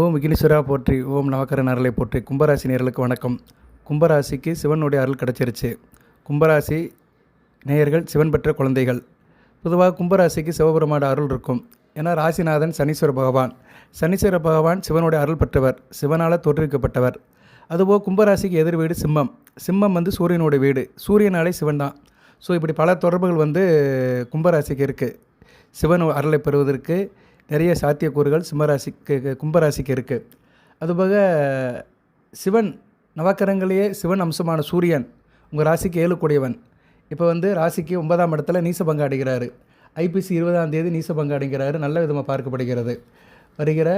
ஓம் விக்னேஸ்வரா போற்றி ஓம் நவக்கரன் அருளை போற்றி. கும்பராசி நேர்களுக்கு வணக்கம். கும்பராசிக்கு சிவனுடைய அருள் கிடச்சிருச்சு. கும்பராசி நேயர்கள் சிவன் பெற்ற குழந்தைகள். பொதுவாக கும்பராசிக்கு சிவபெருமாட அருள் இருக்கும். ஏன்னா ராசிநாதன் சனீஸ்வர பகவான். சனீஸ்வர பகவான் சிவனுடைய அருள் பெற்றவர். சிவனால் தோற்றுவிக்கப்பட்டவர். அதுபோல் கும்பராசிக்கு எதிர் வீடு சிம்மம். சிம்மம் வந்து சூரியனுடைய வீடு. சூரியனாலே சிவன் தான். ஸோ இப்படி பல தொடர்புகள் வந்து கும்பராசிக்கு இருக்குது சிவன் அருளை பெறுவதற்கு நிறைய சாத்தியக்கூறுகள் சிம்மராசிக்கு கும்பராசிக்கு இருக்குது அதுபோக சிவன் நவக்கரங்களையே சிவன் அம்சமான சூரியன் உங்கள் ராசிக்கு ஏழுக்கூடியவன். இப்போ வந்து ராசிக்கு ஒன்பதாம் இடத்துல நீசபங்கம் அடைகிறாரு. ஐபிசி இருபதாம் தேதி நீசபங்கம் அடைகிறாரு. நல்ல விதமாக பார்க்கப்படுகிறது. வருகிற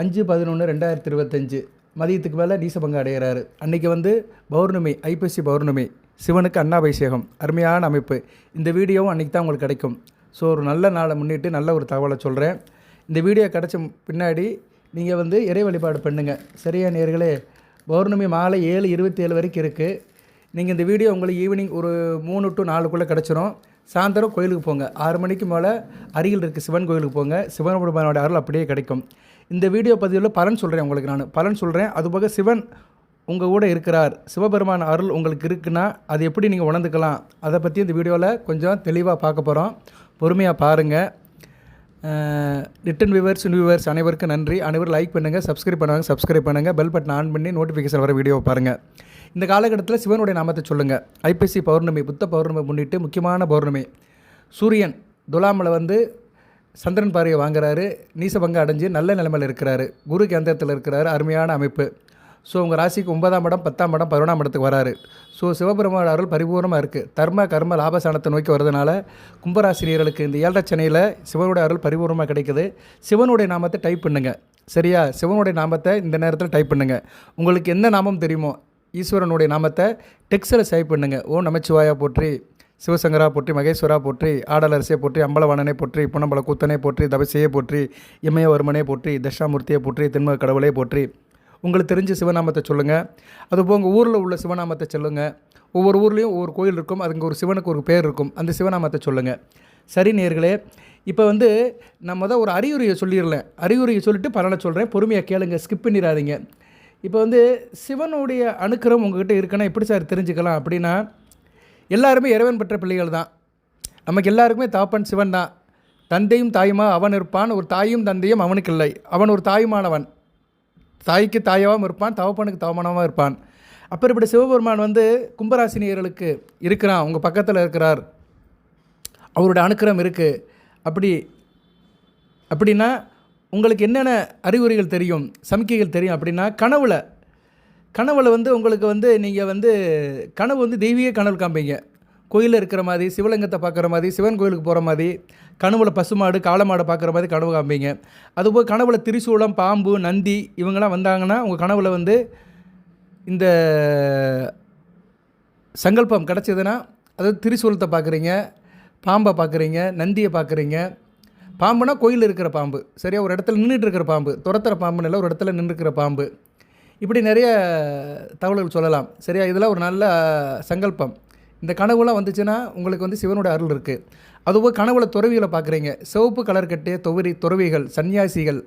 அஞ்சு பதினொன்று ரெண்டாயிரத்தி இருபத்தஞ்சு மதியத்துக்கு மேலே நீசபங்கம் அடைகிறாரு. அன்றைக்கி வந்து பௌர்ணமி ஐபிசி பௌர்ணமி சிவனுக்கு அன்னாபிஷேகம் அருமையான அமைப்பு. இந்த வீடியோவும் அன்றைக்கி தான் உங்களுக்கு கிடைக்கும். ஸோ ஒரு நல்ல நாளை முன்னிட்டு நல்ல ஒரு தகவலை சொல்கிறேன். இந்த வீடியோ கிடச்ச பின்னாடி நீங்கள் வந்து இறை வழிபாடு பண்ணுங்கள் சரியா நேர்களே? பௌர்ணமி மாலை ஏழு இருபத்தி ஏழு வரைக்கும் இருக்குது நீங்கள் இந்த வீடியோ உங்களுக்கு ஈவினிங் ஒரு மூணு டு நாலுக்குள்ளே கிடச்சிரும். சாயந்தரம் கோயிலுக்கு போங்க. ஆறு மணிக்கு மேலே அருகில் இருக்க சிவன் கோயிலுக்கு போங்க. சிவபெருமானோட அருள் அப்படியே கிடைக்கும். இந்த வீடியோ பதிவில் பலன் சொல்கிறேன் உங்களுக்கு நான். பலன் சொல்கிறேன் அதுபோக சிவன் உங்கள் கூட இருக்கிறார். சிவபெருமான் அருள் உங்களுக்கு இருக்குன்னா அது எப்படி நீங்கள் உணர்ந்துக்கலாம்? அதை பற்றி இந்த வீடியோவில் கொஞ்சம் தெளிவாக பார்க்க போகிறோம் பொறுமையாக பாருங்கள் ரிட்டன் வியூவர்ஸ் வியூவர்ஸ் அனைவருக்கும் நன்றி. அனைவரும் லைக் பண்ணுங்கள் சப்ஸ்கிரைப் பண்ணுவாங்க சப்ஸ்கிரைப் பண்ணுங்கள் பெல் பட்டன் ஆன் பண்ணி நோட்டிஃபிகேஷன் வர வீடியோவை பாருங்கள் இந்த காலகட்டத்தில் சிவனுடைய நாமத்தை சொல்லுங்கள் ஐபிசி பௌர்ணமி புத்த பௌர்ணமி முன்னிட்டு முக்கியமான பௌர்ணமி. சூரியன் துலாமில் வந்து சந்திரன் பாறையை வாங்குறாரு. நீசபங்க அடைஞ்சு நல்ல நிலைமையில் இருக்கிறாரு. குரு கேந்திரத்தில் இருக்கிறாரு. அருமையான அமைப்பு. ஸோ உங்கள் ராசிக்கு ஒன்பதாம் இடம் பத்தாம் இடம் பதினொன்றாம் இடத்துக்கு வராரு. ஸோ சிவபெருமான் அருள் பரிபூர்ணமாக இருக்குது தர்ம கர்ம லாபசானத்தை நோக்கி வரதுனால கும்பராசினியர்களுக்கு இந்த ஏழச்சனையில் சிவனுடைய அருள் பரிபூர்ணமாக கிடைக்குது. சிவனுடைய நாமத்தை டைப் பண்ணுங்கள் சரியா? சிவனுடைய நாமத்தை இந்த நேரத்தில் டைப் பண்ணுங்கள் உங்களுக்கு எந்த நாமம் தெரியுமோ ஈஸ்வரனுடைய நாமத்தை டெக்ஸ்டில் டைப் பண்ணுங்கள் ஓ நமச்சிவாயா போற்றி சிவசங்கரா போற்றி மகேஸ்வரா போற்றி ஆடலரசியை போற்றி அம்பலவாணனை போற்றி புனம்பல கூத்தனை போற்றி தபசையை போற்றி இமயவர்மனை போற்றி தட்சாமூர்த்தியை போற்றி தென்மக கடவுளை போற்றி. உங்களுக்கு தெரிஞ்ச சிவநாமத்தை சொல்லுங்கள் அதுபோல் உங்கள் ஊரில் உள்ள சிவநாமத்தை சொல்லுங்கள் ஒவ்வொரு ஊர்லேயும் ஒவ்வொரு கோயில் இருக்கும். அதுக்கு ஒரு சிவனுக்கு ஒரு பேர் இருக்கும். அந்த சிவநாமத்தை சொல்லுங்கள் சரி நேர்களே இப்போ வந்து நம்ம தான் ஒரு அறிகுறியை சொல்லிடலேன் அறிகுறியை சொல்லிட்டு பலனை சொல்கிறேன் பொறுமையாக கேளுங்க. ஸ்கிப் பண்ணிடாதீங்க இப்போ வந்து சிவனுடைய அணுக்கரம் உங்ககிட்ட இருக்குன்னா எப்படி சார் தெரிஞ்சுக்கலாம் அப்படின்னா எல்லாருமே இறைவன் பெற்ற பிள்ளைகள் தான். நமக்கு எல்லாருக்குமே தாப்பன் சிவன் தான். தந்தையும் தாயுமா? அவன் இருப்பான். ஒரு தாயும் தந்தையும் அவனுக்கு இல்லை. அவன் ஒரு தாயுமானவன். தாய்க்கு தாயாகவும் இருப்பான் தவப்பனுக்கு தவமானமாக இருப்பான். அப்பேற்பட்ட சிவபெருமான் வந்து கும்பராசினியர்களுக்கு இருக்கிறான் உங்கள் பக்கத்தில் இருக்கிறார். அவருடைய அனுக்கிரம் இருக்குது அப்படி அப்படின்னா உங்களுக்கு என்னென்ன அறிகுறிகள் தெரியும் சமிக்கைகள் தெரியும் அப்படின்னா கனவுல. கனவுல வந்து உங்களுக்கு வந்து நீங்கள் வந்து கனவு வந்து தெய்வீக கனவு காண்பீங்க கோயிலில் இருக்கிற மாதிரி சிவலிங்கத்தை பார்க்குற மாதிரி சிவன் கோயிலுக்கு போகிற மாதிரி கனவுல பசுமாடு காளமாடை பார்க்குற மாதிரி கனவு காமிங்க அதுபோல் கனவுல திரிசூலம் பாம்பு நந்தி இவங்கெல்லாம் வந்தாங்கன்னா உங்கள் கனவுல வந்து இந்த சங்கல்பம் கிடச்சதுன்னா அதாவது திரிசூலத்தை பார்க்குறீங்க பாம்பை பார்க்குறீங்க நந்தியை பார்க்குறீங்க. பாம்புனா கோயில் இருக்கிற பாம்பு. சரியா? ஒரு இடத்துல நின்றுட்டு இருக்கிற பாம்பு. துரத்துற பாம்புன்னு இல்லை ஒரு இடத்துல நின்றுக்கிற பாம்பு. இப்படி நிறைய தகவல்கள் சொல்லலாம். சரியா? இதெல்லாம் ஒரு நல்ல சங்கல்பம். இந்த கனவுலாம் வந்துச்சுன்னா உங்களுக்கு வந்து சிவனோட அருள் இருக்குது அதுபோல் கனவுல துறவிகளை பார்க்குறீங்க. சிவப்பு கலர் கட்டிய துவரி துறவிகள் சன்னியாசிகள்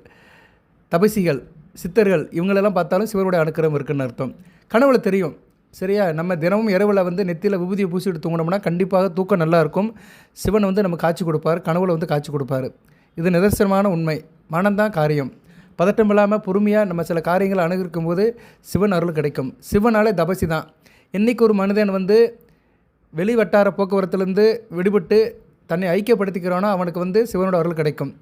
தபசிகள் சித்தர்கள் இவங்களெல்லாம் பார்த்தாலும் சிவனுடைய அனுக்கிரம் இருக்குன்னு அர்த்தம். கனவுல தெரியும். சரியா? நம்ம தினமும் இரவில் வந்து நெத்தியில் விபூதியை பூசிட்டு தூங்கினோம்னா கண்டிப்பாக தூக்கம் நல்லாயிருக்கும் சிவன் வந்து நம்ம காட்சி கொடுப்பார். கனவுல வந்து காட்சி கொடுப்பார். இது நிதர்சனமான உண்மை. மனம்தான் காரியம். பதட்டம் இல்லாமல் பொறுமையாக நம்ம சில காரியங்களை அணுகிருக்கும் போது சிவன் அருள் கிடைக்கும். சிவனாலே தபசி தான். என்றைக்கு ஒரு மனிதன் வந்து வெளி வட்டார போக்குவரத்துலேருந்து விடுபட்டு தன்னை ஐக்கியப்படுத்திக்கிறானோ அவனுக்கு வந்து சிவனோட அருள் கிடைக்கும்.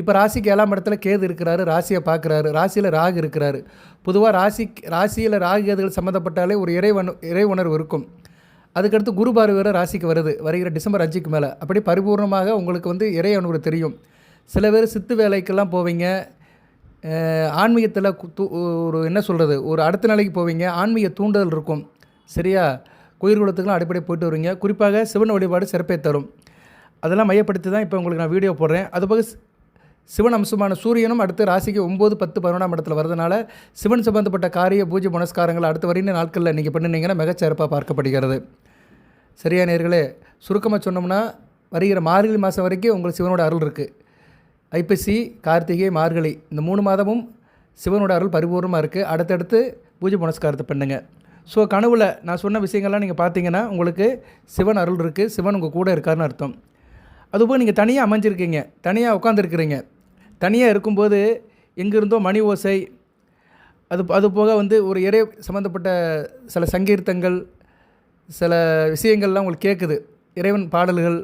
இப்போ ராசிக்கு ஏழாம் இடத்துல கேது இருக்கிறாரு ராசியை பார்க்குறாரு. ராசியில் ராகு இருக்கிறாரு. பொதுவாக ராசி ராசியில் ராகு கேதுகள் சம்மந்தப்பட்டாலே ஒரு இறை இறை உணர்வு இருக்கும். அதுக்கடுத்து குரு பார்வை வேறு ராசிக்கு வருது வருகிற டிசம்பர் அஞ்சுக்கு மேலே. அப்படி பரிபூர்ணமாக உங்களுக்கு வந்து இறை உணர்வு தெரியும். சில பேர் சித்து வேலைக்கெல்லாம் போவீங்க. ஆன்மீகத்தில் ஒரு என்ன சொல்கிறது ஒரு அடுத்த நிலைக்கு போவீங்க. ஆன்மீக தூண்டுதல் இருக்கும். சரியா? குயிர்குளத்துக்கெலாம் அடிப்படை போயிட்டு வருவீங்க குறிப்பாக சிவன் வழிபாடு சிறப்பை தரும். அதெல்லாம் மையப்படுத்தி தான் இப்போ உங்களுக்கு நான் வீடியோ போடுறேன். அதுபோக சிவன் அம்சமான சூரியனும் அடுத்து ராசிக்கு ஒம்பது பத்து பதினொன்றாம் இடத்துல வரதுனால சிவன் சம்பந்தப்பட்ட காரிய பூஜை புனஸ்காரங்கள் அடுத்த வரையும் நாட்களில் நீங்கள் பண்ணினீங்கன்னா மிகச்சிறப்பாக பார்க்கப்படுகிறது. சரியா நேர்களே சுருக்கமாக சொன்னோம்னா வருகிற மார்கழி மாதம் வரைக்கும் உங்களுக்கு சிவனோட அருள் இருக்குது ஐப்பசி கார்த்திகை மார்கழி இந்த மூணு மாதமும் சிவனோட அருள் பரிபூர்ணமாக இருக்குது அடுத்தடுத்து பூஜை புனஸ்காரத்தை பண்ணுங்கள் ஸோ கனவுல நான் சொன்ன விஷயங்கள்லாம் நீங்கள் பார்த்தீங்கன்னா உங்களுக்கு சிவன் அருள் இருக்குது சிவன் உங்கள் கூட இருக்காருன்னு அர்த்தம். அதுபோல் நீங்கள் தனியாக அமைஞ்சிருக்கீங்க. தனியாக உட்காந்துருக்கிறீங்க தனியாக இருக்கும்போது எங்கிருந்தோ மணி ஓசை அது அது போக வந்து ஒரு இறை சம்மந்தப்பட்ட சில சங்கீர்த்தங்கள் சில விஷயங்கள்லாம் உங்களுக்கு கேட்குது. இறைவன் பாடல்கள்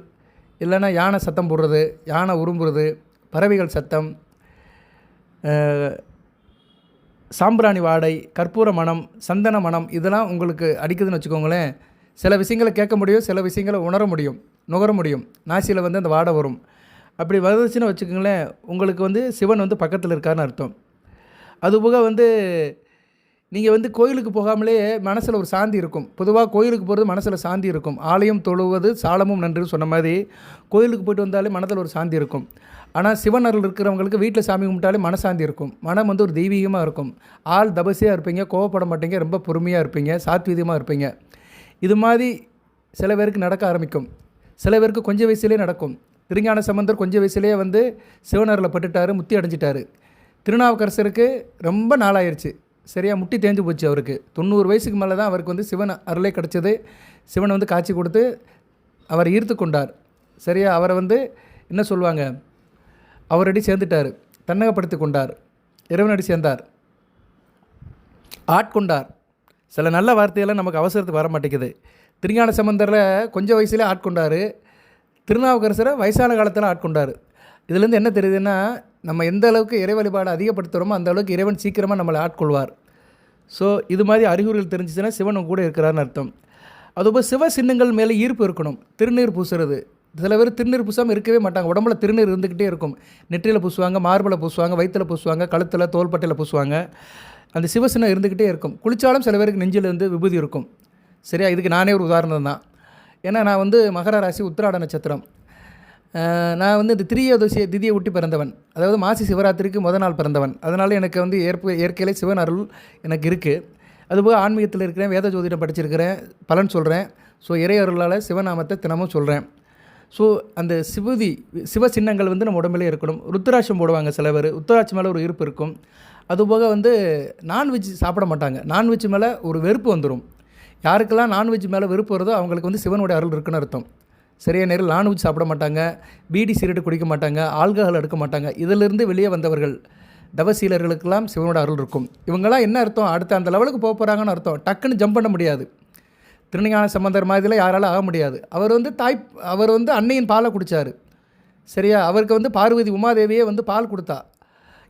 இல்லைன்னா யானை சத்தம் போடுறது யானை உரும்புறது பறவைகள் சத்தம் சாம்பிராணி வாடை கற்பூர மனம் சந்தன மனம் இதெல்லாம் உங்களுக்கு அடிக்குதுன்னு வச்சுக்கோங்களேன். சில விஷயங்களை கேட்க முடியும் சில விஷயங்களை உணர முடியும் நுகர முடியும். நாசியில் வந்து அந்த வாடை வரும். அப்படி வந்துச்சுன்னு வச்சுக்கோங்களேன் உங்களுக்கு வந்து சிவன் வந்து பக்கத்தில் இருக்காருன்னு அர்த்தம். அதுபோக வந்து நீங்கள் வந்து கோயிலுக்கு போகாமலே மனசில் ஒரு சாந்தி இருக்கும். பொதுவாக கோயிலுக்கு போகிறது மனசில் சாந்தி இருக்கும். ஆலயம் தொழுவது சாலமும் நன்றுன்னு சொன்ன மாதிரி கோயிலுக்கு போயிட்டு வந்தாலே மனதில் ஒரு சாந்தி இருக்கும். ஆனால் சிவன் அருள் இருக்கிறவங்களுக்கு வீட்டில் சாமி கும்பிட்டாலே மனசாந்தி இருக்கும். மனம் வந்து ஒரு தெய்வீகமாக இருக்கும். ஆள் தபசியாக இருப்பீங்க கோவப்பட மாட்டீங்க ரொம்ப பொறுமையாக இருப்பீங்க சாத்வீதமாக இருப்பீங்க. இது மாதிரி சில பேருக்கு நடக்க ஆரம்பிக்கும். சில பேருக்கு கொஞ்சம் வயசுலேயே நடக்கும். திருஞான சம்பந்தர் கொஞ்சம் வயசுலேயே வந்து சிவனரில் பட்டுட்டார் முத்தி அடைஞ்சிட்டார். திருநாவுக்கரசருக்கு ரொம்ப நாளாயிருச்சு. சரியாக முட்டி தேஞ்சு போச்சு அவருக்கு. தொண்ணூறு வயசுக்கு மேலே தான் அவருக்கு வந்து சிவன் அருளே கிடச்சது. சிவனை வந்து காட்சி கொடுத்து அவர் ஈர்த்து கொண்டார். சரியா? அவரை வந்து என்ன சொல்லுவாங்க? அவரடி சேர்ந்துட்டார். தன்னகப்படுத்தி கொண்டார். இறைவனடி சேர்ந்தார். ஆட்கொண்டார். சில நல்ல வார்த்தையெல்லாம் நமக்கு அவசரத்துக்கு வர மாட்டேங்குது. திருஞான சம்பந்தரில் கொஞ்சம் வயசுலேயே ஆட்கொண்டார். திருநாவுக்கரசரை வயசான காலத்தில் ஆட்கொண்டார். இதுலேருந்து என்ன தெரியுதுன்னா நம்ம எந்த அளவுக்கு இறை வழிபாடு அதிகப்படுத்துகிறோமோ அந்த அளவுக்கு இறைவன் சீக்கிரமாக நம்மளை ஆட்கொள்வார். ஸோ இது மாதிரி அறிகுறிகள் தெரிஞ்சிச்சுன்னா சிவன் கூட இருக்கிறாருன்னு அர்த்தம். அதுபோல் சிவ சின்னங்கள் மேலே ஈர்ப்பு இருக்கணும். திருநீர் பூசுறது. சில பேர் திருநீர் பூசாமல் இருக்கவே மாட்டாங்க. உடம்புல திருநீர் இருந்துக்கிட்டே இருக்கும். நெற்றியில் பூசுவாங்க மார்பில் பூசுவாங்க வயிற்றில் பூசுவாங்க கழுத்தில் தோள்பட்டையில் பூசுவாங்க. அந்த சிவசினம் இருந்துக்கிட்டே இருக்கும். குளித்தாலும் சில பேருக்கு நெஞ்சில் இருந்து விபூதி இருக்கும். சரியா? இதுக்கு நானே ஒரு உதாரணம் தான். ஏன்னா நான் வந்து மகர ராசி உத்திராட நட்சத்திரம். நான் வந்து இந்த திரியோதசி திதியை ஒட்டி பிறந்தவன். அதாவது மாசி சிவராத்திரிக்கு முத நாள் பிறந்தவன். அதனால் எனக்கு வந்து ஏற்ப இயற்கையிலே சிவன் அருள் எனக்கு இருக்குது அதுபோக ஆன்மீகத்தில் இருக்கிறேன் வேத ஜோதிடம் படிச்சிருக்கிறேன் பலன் சொல்கிறேன் ஸோ இறை அருளால் சிவநாமத்தை தினமும் சொல்கிறேன் ஸோ அந்த சிவதி சிவ சின்னங்கள் வந்து நம்ம உடம்புலே இருக்கணும். ருத்ராட்சம் போடுவாங்க சில பேர். ருத்ராட்சம் மேலே ஒரு ஈர்ப்பு இருக்கும். அதுபோக வந்து நான்வெஜ் சாப்பிட மாட்டாங்க. நான்வெஜ் மேலே ஒரு வெறுப்பு வந்துடும் யாருக்கெல்லாம் நான்வெஜ் மேலே வெறுப்பு வருதோ அவங்களுக்கு வந்து சிவனுடைய அருள் இருக்குன்னு அர்த்தம். சரியா நேரில் நான்வெஜ் சாப்பிட மாட்டாங்க. பீடி சிகரெட் குடிக்க மாட்டாங்க. ஆல்கஹால் எடுக்க மாட்டாங்க. இதிலிருந்து வெளியே வந்தவர்கள் தவசீலர்களுக்கெல்லாம் சிவனோட அருள் இருக்கும். இவங்கெல்லாம் என்ன அர்த்தம்? அடுத்து அந்த லெவலுக்கு போக போகிறாங்கன்னு அர்த்தம். டக்குன்னு ஜம்ப் பண்ண முடியாது. திருஞான சம்பந்தர் மாதிரிலாம் யாராலும் ஆக முடியாது. அவர் வந்து தாய் அவர் வந்து அன்னையின் பாலை குடித்தார் சரியா? அவருக்கு வந்து பார்வதி உமாதேவியே வந்து பால் கொடுத்தா.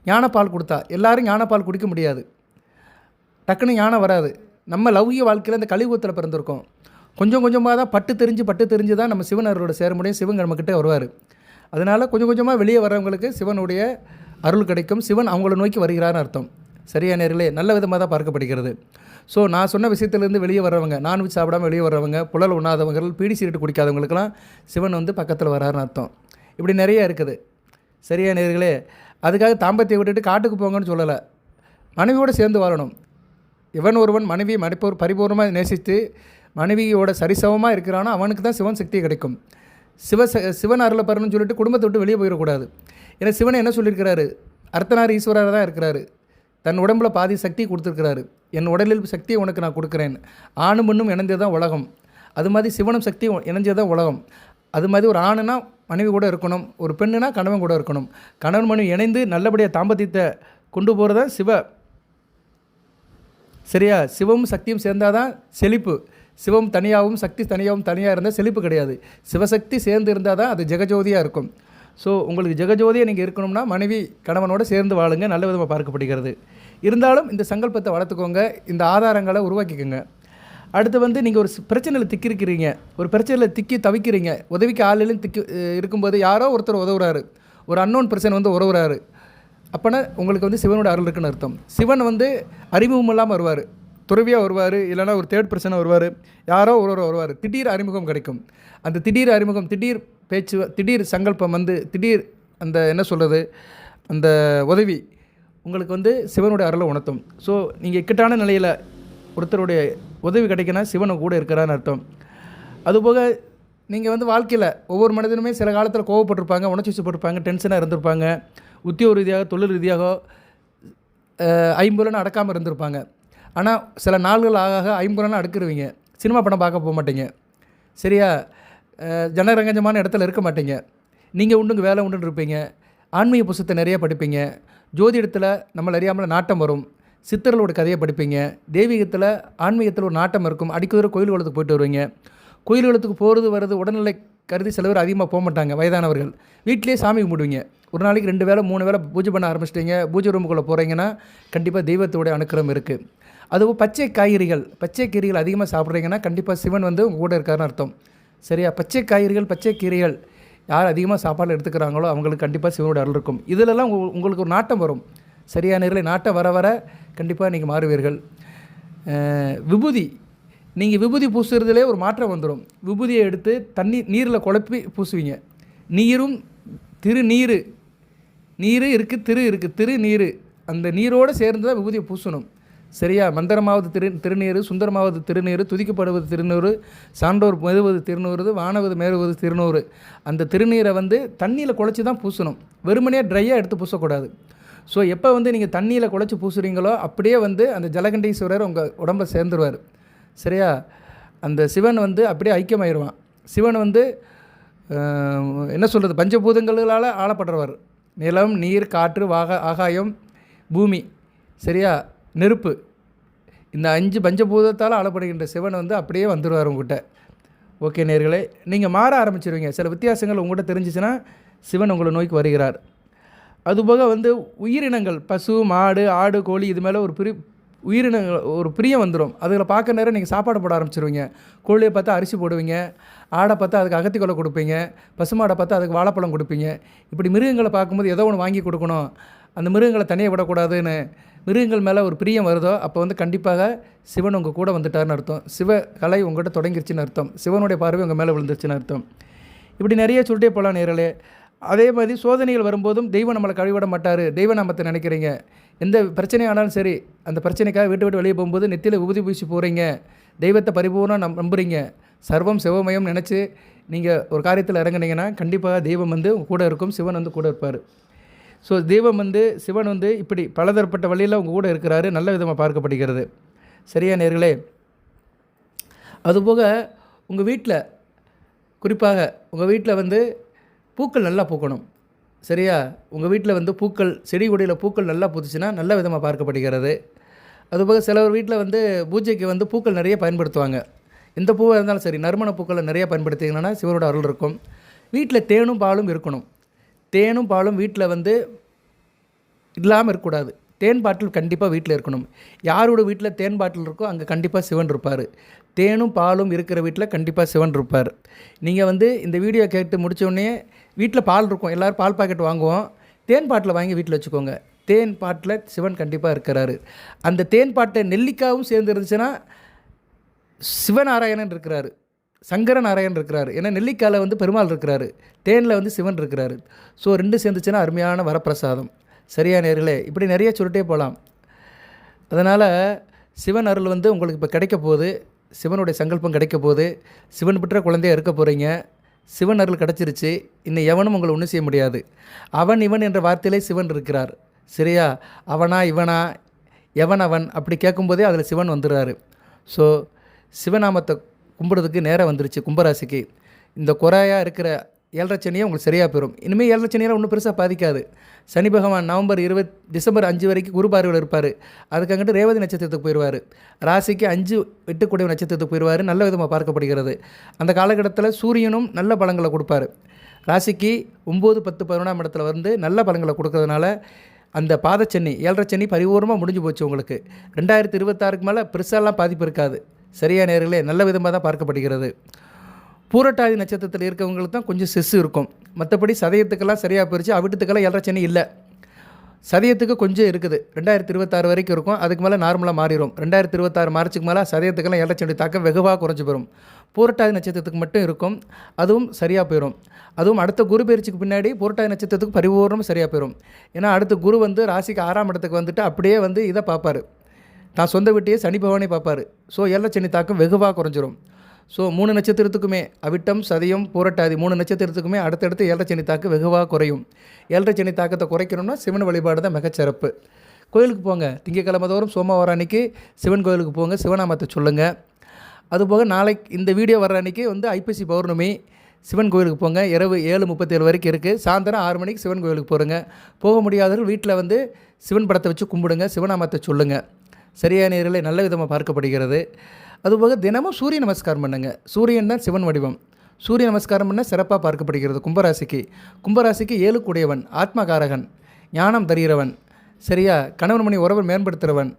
ஞானப்பால் கொடுத்தா. எல்லாரும் ஞானப்பால் குடிக்க முடியாது. டக்குன்னு ஞானம் வராது. நம்ம லௌகிய வாழ்க்கையில் இந்த கலியுகத்தில் பிறந்திருக்கோம். கொஞ்சம் கொஞ்சமாக தான் பட்டு தெரிஞ்சு பட்டு தெரிஞ்சு தான் நம்ம சிவனரோட சேர முடியும். சிவன் நம்மக்கிட்ட வருவார். அதனால் கொஞ்சம் கொஞ்சமாக வெளியே வர்றவங்களுக்கு சிவனுடைய அருள் கிடைக்கும். சிவன் அவங்கள நோக்கி வருகிறான்னு அர்த்தம். சரியா நேரிலே நல்ல விதமாக தான் பார்க்கப்படுகிறது. ஸோ நான் சொன்ன விஷயத்துலேருந்து வெளியே வர்றவங்க நான்வெஜ் சாப்பிடாம வெளியே வர்றவங்க புலல் உண்ணாதவங்கள் பீடி சிகரெட் குடிக்காதவங்களுக்கெல்லாம் சிவன் வந்து பக்கத்தில் வராருன்னு அர்த்தம். இப்படி நிறைய இருக்குது. சரியா நேர்களே? அதுக்காக தாம்பத்தியை விட்டுட்டு காட்டுக்கு போங்கன்னு சொல்லலை. மனைவியோடு சேர்ந்து வாழணும். இவன் ஒருவன் மனைவி மடிப்போர் பரிபூர்ணமாக நேசித்து மனைவியோட சரிசமமாக இருக்கிறானோ அவனுக்கு தான் சிவன் சக்தி கிடைக்கும். சிவ ச- சிவன் அருளை பெறணும்னு சொல்லிட்டு குடும்பத்தை விட்டு வெளியே போயிடக்கூடாது. ஏன்னா சிவனை என்ன சொல்லியிருக்கிறாரு? அர்த்தனார் ஈஸ்வரர் தான் இருக்கிறாரு. தன் உடம்புல பாதி சக்தி கொடுத்துருக்கிறாரு. என் உடலில் சக்தியை உனக்கு நான் கொடுக்குறேன். ஆணும் பெண்ணும் இணைந்தது தான் உலகம். அது மாதிரி சிவனும் சக்தியும் இணைஞ்சது தான் உலகம். அது மாதிரி ஒரு ஆணுனா மனைவி கூட இருக்கணும். ஒரு பெண்ணுனா கணவன் கூட இருக்கணும். கணவன் மனைவி இணைந்து நல்லபடியாக தாம்பத்தியத்தை கொண்டு போகிறது தான் சிவ சரியா? சிவமும் சக்தியும் சேர்ந்தாதான் செழிப்பு. சிவம் தனியாகவும் சக்தி தனியாகவும் தனியாக இருந்தால் செழிப்பு கிடையாது. சிவசக்தி சேர்ந்து இருந்தால் தான் அது ஜெகஜோதியாக இருக்கும். ஸோ உங்களுக்கு ஜெகஜோதியாக நீங்கள் இருக்கணும்னா மனைவி கணவனோடு சேர்ந்து வாழுங்க நல்ல விதமாக பார்க்கப்படுகிறது. இருந்தாலும் இந்த சங்கல்பத்தை வளர்த்துக்கோங்க இந்த ஆதாரங்களை உருவாக்கிக்கோங்க. அடுத்து வந்து நீங்கள் ஒரு பிரச்சனையில் திக்கிருக்கிறீங்க. ஒரு பிரச்சனையில் திக்கி தவிக்கிறீங்க. உதவிக்கு ஆளிலும் திக்கி இருக்கும்போது யாரோ ஒருத்தர் உதவுறாரு. ஒரு அன்னோன் பிரச்சனை வந்து உறவுறாரு அப்போனா உங்களுக்கு வந்து சிவனோட அருள் இருக்குன்னு அர்த்தம். சிவன் வந்து அறிமுகம் இல்லாமல் வருவார். துறவியாக வருவார் இல்லைன்னா ஒரு தேர்ட் பர்சனாக வருவார். யாரோ ஒருவர் வருவார். திடீர் அறிமுகம் கிடைக்கும். அந்த திடீர் அறிமுகம் திடீர் பேச்சு திடீர் சங்கல்பம் வந்து திடீர் அந்த என்ன சொல்கிறது அந்த உதவி உங்களுக்கு வந்து சிவனுடைய அருளை உணர்த்தும். ஸோ நீங்கள் இக்கட்டான நிலையில் ஒருத்தருடைய உதவி கிடைக்குன்னா சிவனை கூட இருக்கிறான்னு அர்த்தம். அதுபோக நீங்கள் வந்து வாழ்க்கையில் ஒவ்வொரு மனிதனுமே சில காலத்தில் கோவப்பட்டிருப்பாங்க உணர்ச்சி வசப்பட்டிருப்பாங்க டென்ஷனாக இருந்திருப்பாங்க உத்தியோக ரீதியாக தொழில் ரீதியாக அஹ், ஐம்புலன் அடக்காமல் இருந்திருப்பாங்க. ஆனால் சில நாள்கள் ஆக ஆக ஐம்புலன் அடுக்கிருவீங்க. சினிமா படம் பார்க்க போக மாட்டீங்க. சரியா? ஜனரங்கஞ்சமான இடத்துல இருக்க மாட்டீங்க. நீங்கள் உண்டுங்க வேலை உண்டுன்னு இருப்பீங்க. ஆன்மீக புஸ்தத்தை நிறைய படிப்பீங்க. ஜோதிடத்தில் நம்மளை அறியாமல் நாட்டம் வரும். சித்தர்களோட கதையை படிப்பீங்க. தெய்வீகத்தில் ஆன்மீகத்தில் ஒரு நாட்டம் இருக்கும். அடிக்கடி கோயில் குளத்துக்கு போயிட்டு வருவீங்க. கோயில் குளத்துக்கு போகிறது வர்றது உடல்நிலை கருதி சில பேர் அதிகமாக போக மாட்டாங்க. வயதானவர்கள். வீட்டிலேயே சாமி கும்பிடுவீங்க. ஒரு நாளைக்கு ரெண்டு வேளை மூணு வேளை பூஜை பண்ண ஆரம்பிச்சிட்டிங்க. பூஜை ரூமுக்குள்ளே போகிறீங்கன்னா கண்டிப்பாக தெய்வத்தோட அனுக்கிரம் இருக்குது அதுவும் பச்சை காய்கறிகள். பச்சை கீரைகள் அதிகமாக சாப்பிட்றீங்கன்னா கண்டிப்பாக சிவன் வந்து உங்கள் கூட இருக்காருன்னு அர்த்தம். சரியா? பச்சை காய்கறிகள் பச்சை கீரைகள் யார் அதிகமாக சாப்பாடு எடுத்துக்கிறாங்களோ அவங்களுக்கு கண்டிப்பாக சிவனோட அருள் இருக்கும். இதிலெல்லாம் உங்களுக்கு ஒரு நாட்டம் வரும். சரியா நேரில் நாட்டம் வர வர கண்டிப்பாக நீங்கள் மாறுவீர்கள். விபூதி. நீங்கள் விபூதி பூசுறதுலே ஒரு மாற்றம் வந்துடும் விபூதியை எடுத்து தண்ணி நீரில் குழப்பி பூசுவீங்க. நீரும் திருநீர் நீர். இருக்குது திரு இருக்குது திரு நீர். அந்த நீரோடு சேர்ந்து தான் விபூதியை பூசணும். சரியா? மந்திரமாவது திரு திருநீர் சுந்தரமாவது திருநீர் துதிக்கப்படுவது திருநூறு சான்றோர் மெதுவது திருநூறு வானவது மேறுவது திருநூறு. அந்த திருநீரை வந்து தண்ணியில் குழச்சி தான் பூசணும். வெறுமனே ட்ரையாக எடுத்து பூசக்கூடாது. ஸோ எப்போ வந்து நீங்கள் தண்ணியில் குழச்சி பூசுறீங்களோ அப்படியே வந்து அந்த ஜலகண்டீஸ்வரர் உங்கள் உடம்ப சேர்ந்துருவார். சரியா? அந்த சிவன் வந்து அப்படியே ஐக்கியமாயிடுவான் சிவன் வந்து என்ன சொல்கிறது பஞ்சபூதங்களால் ஆளப்படுறவர். நிலம் நீர் காற்று வாக ஆகாயம் பூமி. சரியா? நெருப்பு. இந்த அஞ்சு பஞ்சபூதத்தால் ஆளப்படுகின்ற சிவன் வந்து அப்படியே வந்துடுவார் உங்ககிட்ட. ஓகே நேர்களே நீங்கள் மாற ஆரம்பிச்சிருவீங்க. சில வித்தியாசங்கள் உங்கள்கிட்ட தெரிஞ்சிச்சுன்னா சிவன் உங்களை நோய்க்கு வருகிறார். அதுபோக வந்து உயிரினங்கள் பசு மாடு ஆடு கோழி இது மேலே ஒரு பிரி உயிரினங்கள் ஒரு பிரியம் வந்துடும் அதில் பார்க்க நேரம் நீங்கள் சாப்பாடு போட ஆரம்பிச்சிருவீங்க. கோழியை பார்த்தா அரிசி போடுவீங்க. ஆடை பார்த்தா அதுக்கு அகத்திக்கொலை கொடுப்பீங்க. பசுமாடை பார்த்தா அதுக்கு வாழைப்பழம் கொடுப்பீங்க. இப்படி மிருகங்களை பார்க்கும்போது ஏதோ ஒன்று வாங்கி கொடுக்கணும். அந்த மிருகங்களை தனியாக விடக்கூடாதுன்னு மிருகங்கள் மேலே ஒரு பிரியம் வருதோ அப்போ வந்து கண்டிப்பாக சிவன் உங்கள் கூட வந்துட்டாருன்னு அர்த்தம். சிவ கலை உங்கள்கிட்ட தொடங்கிருச்சுன்னு அர்த்தம். சிவனுடைய பார்வை உங்கள் மேலே விழுந்துருச்சுன்னு அர்த்தம். இப்படி நிறைய சொல்லிட்டே போகலாம் நேரலே அதே மாதிரி சோதனைகள் வரும்போதும் தெய்வம் நம்மளை கழிவிட மாட்டார். தெய்வ நாமத்தை நினைக்கிறீங்க. எந்த பிரச்சனையானாலும் சரி அந்த பிரச்சனைக்காக வீட்டு விட்டு வெளியே போகும்போது நெத்தியில் உபதி பூசி போகிறீங்க தெய்வத்தை பரிபூர்ணம் நம் நம்புறீங்க. சர்வம் சிவமயம் நினச்சி நீங்கள் ஒரு காரியத்தில் இறங்குனீங்கன்னா கண்டிப்பாக தெய்வம் வந்து கூட இருக்கும் சிவன் வந்து கூட இருப்பார். ஸோ தெய்வம் வந்து சிவன் வந்து இப்படி பலதரப்பட்ட வழியில் உங்கள் கூட இருக்கிறாரு. நல்ல விதமாக பார்க்கப்படுகிறது. சரியா நேர்களே? அதுபோக உங்கள் வீட்டில் குறிப்பாக உங்கள் வீட்டில் வந்து பூக்கள் நல்லா பூக்கணும். சரியா? உங்கள் வீட்டில் வந்து பூக்கள் செடி கொடியில் பூக்கள் நல்லா பூத்துச்சுன்னா நல்ல விதமாக பார்க்கப்படுகிறது. அதுபோக சிலர் வீட்டில் வந்து பூஜைக்கு வந்து பூக்கள் நிறைய பயன்படுத்துவாங்க. எந்த பூவாக இருந்தாலும் சரி நறுமண பூக்களை நிறைய பயன்படுத்திங்கன்னா சிவனோட அருள் இருக்கும். வீட்டில் தேனும் பாலும் இருக்கணும். தேனும் பாலும் வீட்டில் வந்து இல்லாமல் இருக்கக்கூடாது. தேன் பாட்டில் கண்டிப்பாக வீட்டில் இருக்கணும். யாரோட வீட்டில் தேன் பாட்டில் இருக்கோ அங்கே கண்டிப்பாக சிவன் இருப்பார். தேனும் பாலும் இருக்கிற வீட்டில் கண்டிப்பாக சிவன் இருப்பார். நீங்கள் வந்து இந்த வீடியோ கேட்டு முடித்தோடனே வீட்டில் பால் இருக்கும். எல்லோரும் பால் பாக்கெட் வாங்குவோம். தேன் பாட்டில் வாங்கி வீட்டில் வச்சுக்கோங்க. தேன் பாட்டில் சிவன் கண்டிப்பாக இருக்கிறாரு. அந்த தேன் பாட்டை நெல்லிக்காவும் சேர்ந்து இருந்துச்சுன்னா சிவநாராயணன் இருக்கிறாரு. சங்கர நாராயணன் இருக்கிறாரு. ஏன்னா நெல்லிக்காயில் வந்து பெருமாள் இருக்கிறாரு. தேனில் வந்து சிவன் இருக்கிறாரு. ஸோ ரெண்டு சேர்ந்துச்சுன்னா அருமையான வரப்பிரசாதம். சரியா நேர்களே? இப்படி நிறைய சொல்லிட்டே போகலாம் அதனால் சிவன் அருள் வந்து உங்களுக்கு இப்போ கிடைக்க போகுது. சிவனுடைய சங்கல்பம் கிடைக்க போகுது. சிவன் பெற்ற குழந்தையாக இருக்க போகிறீங்க சிவன் அருள் கிடச்சிருச்சு. இன்னும் எவனும் உங்களை ஒன்றும் செய்ய முடியாது. அவன் இவன் என்ற வார்த்தையிலே சிவன் இருக்கிறார். சரியா? அவனா இவனா? எவன் அவன்? அப்படி கேட்கும்போதே அதில் சிவன் வந்துடுறாரு. ஸோ சிவநாமத்தை கும்பிடுறதுக்கு நேரம் வந்துருச்சு. கும்பராசிக்கு இந்த குறையாக இருக்கிற ஏழரை உங்களுக்கு சரியாக போயிடும் இனிமேல் ஏழரை சனியெல்லாம் ஒன்றும் பெருசாக பாதிக்காது. சனி பகவான் நவம்பர் இருபத் டிசம்பர் அஞ்சு வரைக்கும் குரு பார்வையில் இருப்பார். அதுக்கங்கிட்டு ரேவதி நட்சத்திரத்துக்கு போயிடுவார் ராசிக்கு அஞ்சு வெட்டுக்கூடிய நட்சத்திரத்துக்கு போயிடுவார் நல்ல விதமாக பார்க்கப்படுகிறது. அந்த காலகட்டத்தில் சூரியனும் நல்ல பழங்களை கொடுப்பாரு. ராசிக்கு ஒம்பது பத்து பதினொன்றாம் இடத்துல வந்து நல்ல பழங்களை கொடுக்கறதுனால அந்த பாதச்சனி ஏழரை சனி பரிபூர்ணமாக முடிஞ்சு போச்சு உங்களுக்கு. ரெண்டாயிரத்தி இருபத்தாறுக்கு மேலே பெருசாலாம் பாதிப்பு இருக்காது. சரியா நேர்களே நல்ல விதமாக தான் பார்க்கப்படுகிறது. பூரட்டாதி நட்சத்திரத்தில் இருக்கவங்களுக்கு தான் கொஞ்சம் செஸ் இருக்கும். மற்றபடி சதயத்துக்கெல்லாம் சரியாக போயிடுச்சு அவிட்டத்துக்கெல்லாம் ஏழரை இல்லை. சதயத்துக்கு கொஞ்சம் இருக்குது. ரெண்டாயிரத்தி இருபத்தாறு வரைக்கும் இருக்கும். அதுக்கு மேலே நார்மலாக மாறிடும். ரெண்டாயிரத்தி இருபத்தாறு மார்ச்சுக்கு மேலே சதயத்துக்கெல்லாம் ஏழரை தாக்கம் வெகுவாக குறைஞ்சி போயிடும். பூரட்டாதி நட்சத்திரத்துக்கு மட்டும் இருக்கும். அதுவும் சரியாக போயிடும். அதுவும் அடுத்த குரு பயிற்சிக்கு பின்னாடி பூரட்டாதி நட்சத்திரத்துக்கு பரிபூர்ணம் சரியாக போயிடும். ஏன்னா அடுத்த குரு வந்து ராசிக்கு ஆறாம் இடத்துக்கு வந்துட்டு அப்படியே வந்து இதை பார்ப்பார். தான் சொந்த வீட்டையே சனி பகவானே பார்ப்பார். ஸோ ஏழரை தாக்கம் வெகுவாக குறைஞ்சிரும். ஸோ மூணு நட்சத்திரத்துக்குமே அவிட்டம் சதயம் பூரட்டாதி மூணு நட்சத்திரத்துக்குமே அடுத்தடுத்து ஏழரை தாக்கு வெகுவாக குறையும். ஏழரை சனி தாக்கத்தை குறைக்கணும்னா சிவன் வழிபாடு தான் மிகச்சிறப்பு கோயிலுக்கு போங்க. திங்கக்கிழமை தோறும் சோமவாரம் அன்னைக்கு சிவன் கோயிலுக்கு போங்க. சிவநாமத்தை சொல்லுங்கள் அதுபோக நாளைக்கு இந்த வீடியோ வர்ற அன்றைக்கி வந்து ஐப்பசி பௌர்ணமி சிவன் கோயிலுக்கு போங்க. இரவு ஏழு முப்பத்தேழு வரைக்கும் இருக்குது சாயந்தரம் ஆறு மணிக்கு சிவன் கோயிலுக்கு போகிறங்க போக முடியாதவர்கள் வீட்டில் வந்து சிவன் படத்தை வச்சு கும்பிடுங்க. சிவநாமத்தை சொல்லுங்கள் சரியான நேரில் நல்ல விதமாக பார்க்கப்படுகிறது. அதுபோக தினமும் சூரிய நமஸ்காரம் பண்ணுங்க. சூரியன் தான் சிவன் வடிவம். சூரிய நமஸ்காரம் பண்ண சிறப்பாக பார்க்கப்படுகிறது கும்பராசிக்கு. கும்பராசிக்கு ஏழு கூடியவன் ஆத்மகாரகன் ஞானம் தருகிறவன் சரியா? கணவன் மணி உறவை மேம்படுத்துகிறவன்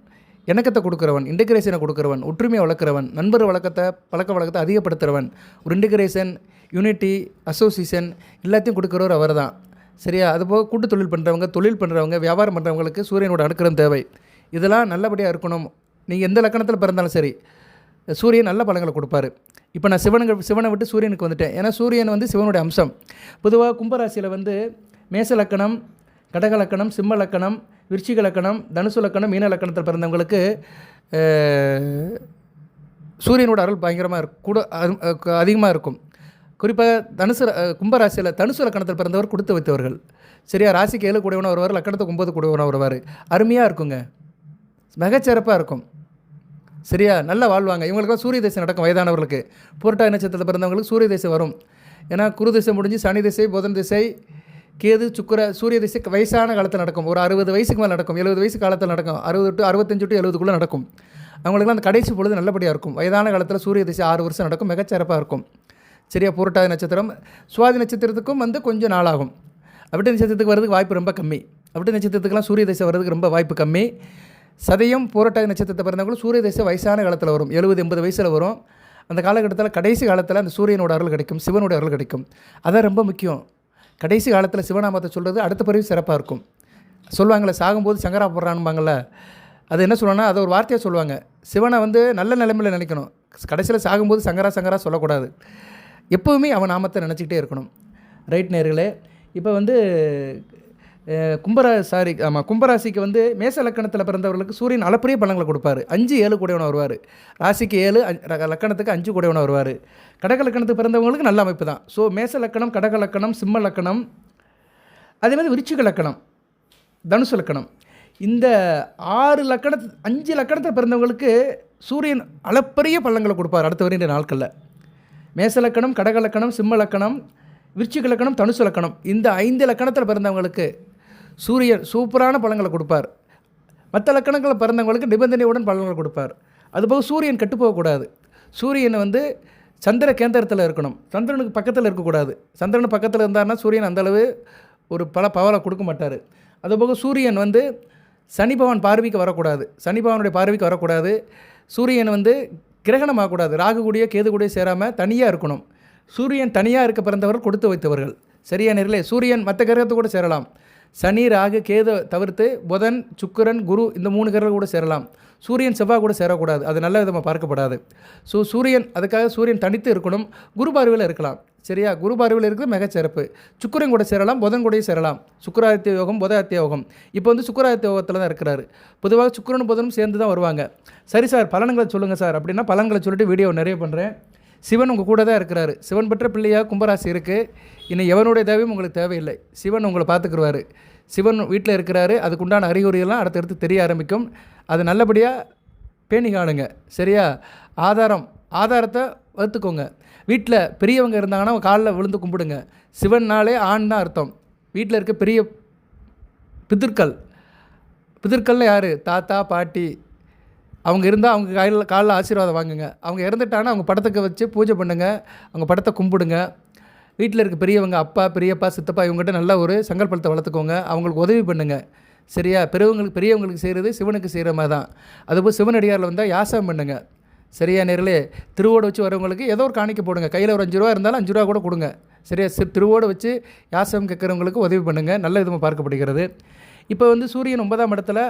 இணக்கத்தை கொடுக்குறவன் இன்டிகிரேஷனை கொடுக்குறவன் ஒற்றுமையை வளர்க்குறவன் நண்பர் வழக்கத்தை பழக்க வழக்கத்தை அதிகப்படுத்துகிறவன் ஒரு இன்டிகிரேஷன் யூனிட்டி அசோசியேஷன் எல்லாத்தையும் கொடுக்குறவர் அவர் தான் சரியா? அதுபோக கூட்டு தொழில் பண்ணுறவங்க தொழில் பண்ணுறவங்க வியாபாரம் பண்ணுறவங்களுக்கு சூரியனோட அனுக்கிறம் தேவை. இதெல்லாம் நல்லபடியாக இருக்கணும். நீங்கள் எந்த லக்கணத்தில் பிறந்தாலும் சரி சூரியன் நல்ல பழங்களை கொடுப்பாரு. இப்போ நான் சிவனுக்கு சிவனை விட்டு சூரியனுக்கு வந்துட்டேன். ஏன்னா சூரியன் வந்து சிவனுடைய அம்சம். பொதுவாக கும்பராசியில் வந்து மேச லக்கணம் கடக லக்கணம் சிம்ம லக்கணம் விருச்சிக லக்கணம் தனுசு லக்கணம் மீன லக்கணத்தில் பிறந்தவங்களுக்கு சூரியனோட அருள் பயங்கரமாக இருக்கும் கூட அதிகமாக இருக்கும். குறிப்பாக தனுசு கும்பராசியில் தனுசு லக்கணத்தில் பிறந்தவர் கொடுத்து வைத்தவர்கள். சரியா ராசிக்கு ஏழு கூடியவனாக வருவார் லக்கணத்துக்கு ஒம்பது கூடியவனாக வருவார். அருமையாக இருக்குங்க. மிகச்சிறப்பாக இருக்கும். சரியா? நல்லா வாழ்வாங்க. இவங்களுக்குலாம் சூரிய தசை நடக்கும் வயதானவர்களுக்கு. புரட்டாய் நட்சத்திரத்தில் பிறந்தவங்களுக்கு சூரிய தசை வரும். ஏன்னா குரு திசை முடிஞ்சு சனி திசை புதன் திசை கேது சுக்கர சூரிய திசை வயசான காலத்தில் நடக்கும். ஒரு அறுபது வயசுக்கு மேலே நடக்கும். எழுபது வயசு காலத்தில் நடக்கும். அறுபது டு அறுபத்தஞ்சு டு எழுபதுக்குள்ளே நடக்கும். அவங்களுக்குலாம் அந்த கடைசி பொழுது நல்லபடியாக இருக்கும். வயதான காலத்தில் சூரிய திசை ஆறு வருஷம் நடக்கும். மிகச்சிறப்பாக இருக்கும். சரியா? புரட்டாதி நட்சத்திரம். சுவாதி நட்சத்திரத்துக்கும் வந்து கொஞ்சம் நாளாகும். அவிட்ட நட்சத்திரத்துக்கு வர்றதுக்கு வாய்ப்பு ரொம்ப கம்மி. அவிட்ட நட்சத்திரத்துக்குலாம் சூரிய திசை வர்றதுக்கு ரொம்ப வாய்ப்பு கம்மி. சதயம் பூரட்டாதி நட்சத்திரத்தை பிறந்தவங்களும் சூரிய தசை வயசான காலத்தில் வரும். எழுபது எண்பது வயசில் வரும். அந்த காலகட்டத்தில் கடைசி காலத்தில் அந்த சூரியனோட அருள் கிடைக்கும் சிவனோட அருள் கிடைக்கும். அதான் ரொம்ப முக்கியம். கடைசி காலத்தில் சிவநாமத்தை சொல்கிறது அடுத்த பிறகு சிறப்பாக இருக்கும். சொல்லுவாங்களே சாகும்போது சங்கரா போடுறான்பாங்கள்ல அது என்ன சொல்லணும்னா அதை ஒரு வார்த்தையாக சொல்லுவாங்க. சிவனை வந்து நல்ல நிலைமையில் நினைக்கணும். கடைசியில் சாகும்போது சங்கரா சங்கரா சொல்லக்கூடாது. எப்போவுமே அவன் நாமத்தை நினச்சிக்கிட்டே இருக்கணும். ரைட் நேர்களே இப்போ வந்து கும்பரா சாரி ஆமாம் கும்பராசிக்கு வந்து மேச லக்கணத்தில் பிறந்தவர்களுக்கு சூரியன் அளப்பரிய பலங்களை கொடுப்பாரு. அஞ்சு ஏழு கூடையவன வருவார். ராசிக்கு ஏழு லக்கணத்துக்கு அஞ்சு கூடையவன வருவார். கடக லக்கணத்துக்கு பிறந்தவங்களுக்கு நல்ல அமைப்பு தான். ஸோ மேச லக்கணம் கடக லக்கணம் சிம்ம லக்கணம் அதே மாதிரி விருச்சிக லக்கணம் தனுசு லக்கணம். இந்த ஆறு லக்கண அஞ்சு லக்கணத்தில் பிறந்தவங்களுக்கு சூரியன் அளப்பரிய பள்ளங்களை கொடுப்பார் அடுத்த வருகின்ற நாட்களில். மேச லக்கணம் கடக லக்கணம் சிம்ம லக்கணம் விருச்சிக லக்கணம் தனுசு லக்கணம். இந்த ஐந்து லக்கணத்தில் பிறந்தவங்களுக்கு சூரியன் சூப்பரான பழங்களை கொடுப்பார். மற்ற லக்கணங்களில் பிறந்தவங்களுக்கு நிபந்தனையுடன் பழங்களை கொடுப்பார். அதுபோக சூரியன் கெட்டு போகக்கூடாது. சூரியன் வந்து சந்திர கேந்திரத்தில் இருக்கணும். சந்திரனுக்கு பக்கத்தில் இருக்கக்கூடாது. சந்திரன் பக்கத்தில் இருந்தாருன்னா சூரியன் அந்தளவு ஒரு பல பவரை கொடுக்க மாட்டார். அதுபோக சூரியன் வந்து சனி பார்வைக்கு வரக்கூடாது. சனிபவனுடைய பார்வைக்கு வரக்கூடாது. சூரியன் வந்து கிரகணம் ஆகக்கூடாது ராகு கூடிய கேது கூடிய சேராமல் தனியாக இருக்கணும். சூரியன் தனியாக இருக்க பிறந்தவர்கள் கொடுத்து வைத்தவர்கள். சரியா நேரிலே? சூரியன் மற்ற கிரகத்தை கூட சேரலாம். சனி ராகு கேது தவிர்த்து புதன் சுக்கிரன் குரு இந்த மூணு கிரகம் கூட சேரலாம். சூரியன் செவ்வாய் கூட சேரக்கூடாது. அது நல்ல விதமாக பார்க்கப்படாது. ஸோ சூரியன் அதுக்காக சூரியன் தனித்து இருக்கணும். குரு பார்வையில் இருக்கலாம். சரியா? குரு பார்வையில் இருக்கிறது மிகச்சிறப்பு சுக்கிரன் கூட சேரலாம் புதன் கூடயும் சேரலாம். சுக்கராதித்ய யோகம் புதாதித்ய யோகம். இப்போ வந்து சுக்கராதித்ய யோகத்தில் தான் இருக்கிறாரு. பொதுவாக சுக்கிரனும் புதனும் சேர்ந்து தான் வருவாங்க. சரி சார் பலன்களை சொல்லுங்கள் சார். அப்படின்னா பலன்களை சொல்லிட்டு வீடியோ நிறைய பண்ணுறேன் சிவன் உங்கள் கூட தான் இருக்கிறாரு. சிவன் பெற்ற பிள்ளையாக கும்பராசி இருக்குது இன்னும் எவனுடைய தேவையும் உங்களுக்கு தேவையில்லை. சிவன் உங்களை பார்த்துக்குருவார். சிவன் வீட்டில் இருக்கிறாரு. அதுக்குண்டான அறிகுறியெல்லாம் அடுத்தடுத்து தெரிய ஆரம்பிக்கும். அது நல்லபடியாக பேணி காணுங்க. சரியா? ஆதாரம் ஆதாரத்தை வறுத்துக்கோங்க வீட்டில் பெரியவங்க இருந்தாங்கன்னா காலில் விழுந்து கும்பிடுங்க. சிவன்னாலே ஆண் தான் அர்த்தம். வீட்டில் இருக்க பெரிய பிதர்கள் பிதர்கள்ல யார்? தாத்தா பாட்டி அவங்க இருந்தால் அவங்க காலில் காலில் ஆசீர்வாதம் வாங்குங்க. அவங்க இறந்துட்டாங்கன்னா அவங்க படத்துக்கு வச்சு பூஜை பண்ணுங்க. அவங்க படத்தை கும்பிடுங்க. வீட்டில் இருக்க பெரியவங்க அப்பா பெரியப்பா சித்தப்பா இவங்ககிட்ட நல்ல ஒரு சங்கல்பத்தை வளர்த்துக்கோங்க. அவங்களுக்கு உதவி பண்ணுங்க. சரியா? பெரியவங்களுக்கு பெரியவங்களுக்கு செய்கிறது சிவனுக்கு செய்கிற மாதிரி தான். அதுபோல் சிவனடியாரில் வந்தால் யாசம் பண்ணுங்க. சரியா நேரிலே திருவோடு வச்சு வரவங்களுக்கு ஏதோ ஒரு காணிக்க போடுங்க. கையில் ஒரு அஞ்சு ரூபா இருந்தாலும் அஞ்சு ரூபா கூட கொடுங்க. சரியா? சி திருவோடு வச்சு யாசம் கேட்குறவங்களுக்கு உதவி பண்ணுங்கள் நல்ல விதமாக பார்க்கப்படுகிறது. இப்போ வந்து சூரியன் ஒன்பதாம் இடத்துல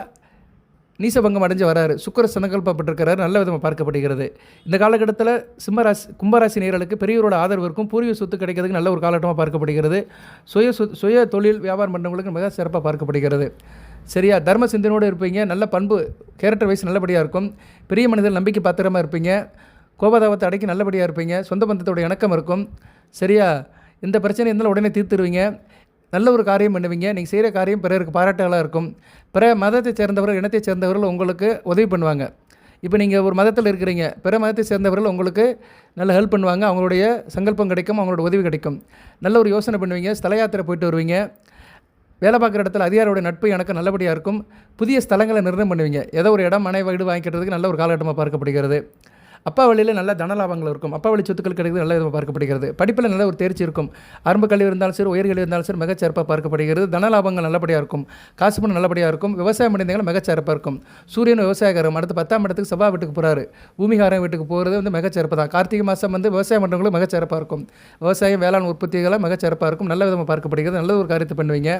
நீசபங்கம் அடைஞ்சு வராரு சுக்கர சங்கல்பப்பட்டிருக்கிறார் நல்ல விதமாக பார்க்கப்படுகிறது. இந்த காலகட்டத்தில் சிம்மராசி கும்பராசி நேர்களுக்கு பெரியவரோட ஆதரவு இருக்கும் பூர்வீக சொத்து கிடைக்கிறதுக்கு நல்ல ஒரு காலகட்டமாக பார்க்கப்படுகிறது. சுய சொ சுய தொழில் வியாபாரம் பண்ணுறவங்களுக்கு மிக சிறப்பாக பார்க்கப்படுகிறது. சரியா? தர்ம சிந்தனையோடு இருப்பீங்க. நல்ல பண்பு கேரக்டர் வைஸ் நல்லபடியாக இருக்கும். பெரிய மனிதர் நம்பிக்கை பாத்திரமாக இருப்பீங்க. கோபதாபத்தை அடக்கி நல்லபடியாக இருப்பீங்க. சொந்த பந்தத்தோட இணக்கம் இருக்கும். சரியா? இந்த பிரச்சனை இருந்தாலும் உடனே தீர்த்துருவீங்க. நல்ல ஒரு காரியம் பண்ணுவீங்க. நீங்கள் செய்கிற காரியம் பிறருக்கு பாராட்டுகளாக இருக்கும். பிற மதத்தை சேர்ந்தவர்கள் இனத்தை சேர்ந்தவர்கள் உங்களுக்கு உதவி பண்ணுவாங்க. இப்போ நீங்கள் ஒரு மதத்தில் இருக்கிறீங்க. பிற மதத்தை சேர்ந்தவர்கள் உங்களுக்கு நல்ல ஹெல்ப் பண்ணுவாங்க. அவங்களுடைய சங்கல்பம் கிடைக்கும் அவங்களோட உதவி கிடைக்கும். நல்ல ஒரு யோசனை பண்ணுவீங்க. ஸ்தல யாத்திரை போயிட்டு வருவீங்க. வேலை பார்க்குற இடத்துல அதிகாரியோட நட்பு எனக்கு நல்லபடியாக இருக்கும். புதிய ஸ்தலங்களை நிர்ணயம் பண்ணுவீங்க. ஏதோ ஒரு இடம் மனை வீடு வாங்கிக்கிறதுக்கு நல்ல ஒரு காலகட்டமாக பார்க்கப்படுகிறது. அப்பா வழியில் நல்ல தனலாபங்கள் இருக்கும். அப்பா வழி சொத்துக்கள் கிடைக்கிறது நல்ல விதமாக பார்க்கப்படுகிறது. படிப்பில் நல்ல ஒரு தேர்ச்சி இருக்கும். ஆரம்ப கல்வி இருந்தாலும் சரி உயர்கல்வி இருந்தாலும் சரி மிகச்சிறப்பாக பார்க்கப்படுகிறது. தனலாபங்கள் நல்லபடியாக இருக்கும். காசு பணம் நல்லபடியாக இருக்கும். விவசாயம் பண்ணியிருந்தீங்கன்னா மிகச்சிறப்பாக இருக்கும். சூரியன் விவசாயகாரம் அடுத்து பத்தாம் இடத்துக்கு செவ்வாய் வீட்டுக்கு போகிறாரு பூமிகாரன் வீட்டுக்கு போகிறது வந்து மிகச்சிறப்பு தான். கார்த்திகை மாதம் வந்து விவசாயம் பண்ணுறவங்களும் மிகச்சிறப்பாக இருக்கும். விவசாயம் வேளாண் உற்பத்திகளாக மிகச்சிறப்பாக இருக்கும். நல்ல விதமாக பார்க்கப்படுகிறது. நல்ல ஒரு காரியத்தை பண்ணுவீங்க.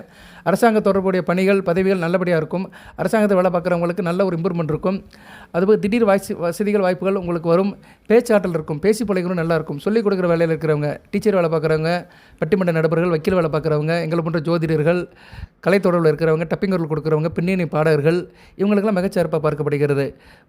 அரசாங்க தொடர்புடைய பணிகள் பதவிகள் நல்லபடியாக இருக்கும். அரசாங்கத்தை வேலை பார்க்குறவங்களுக்கு நல்ல ஒரு இம்ப்ரூவ்மெண்ட் இருக்கும். அதுபோல் திடீர் வாய்ஸ் வசதிகள் வாய்ப்புகள் உங்களுக்கு வரும். பேச்சாற்றல் இருக்கும். பேசி பழகணும் நல்லா இருக்கும். சொல்லிக் கொடுக்குற வேலையில் இருக்கிறவங்க டீச்சர் வேலை பார்க்குறவங்க பட்டிமன்ற நடுபர்கள் வக்கீல் வேலை பார்க்குறவங்க எங்களை போன்ற ஜோதிடர்கள் கலைத்தொடர்பில் இருக்கிறவங்க டப்பிங் கொடுக்குறவங்க பின்னணி பாடகர்கள் இவங்களுக்கெல்லாம் மிகச்சிறப்பாக பார்க்கப்படுகிறது.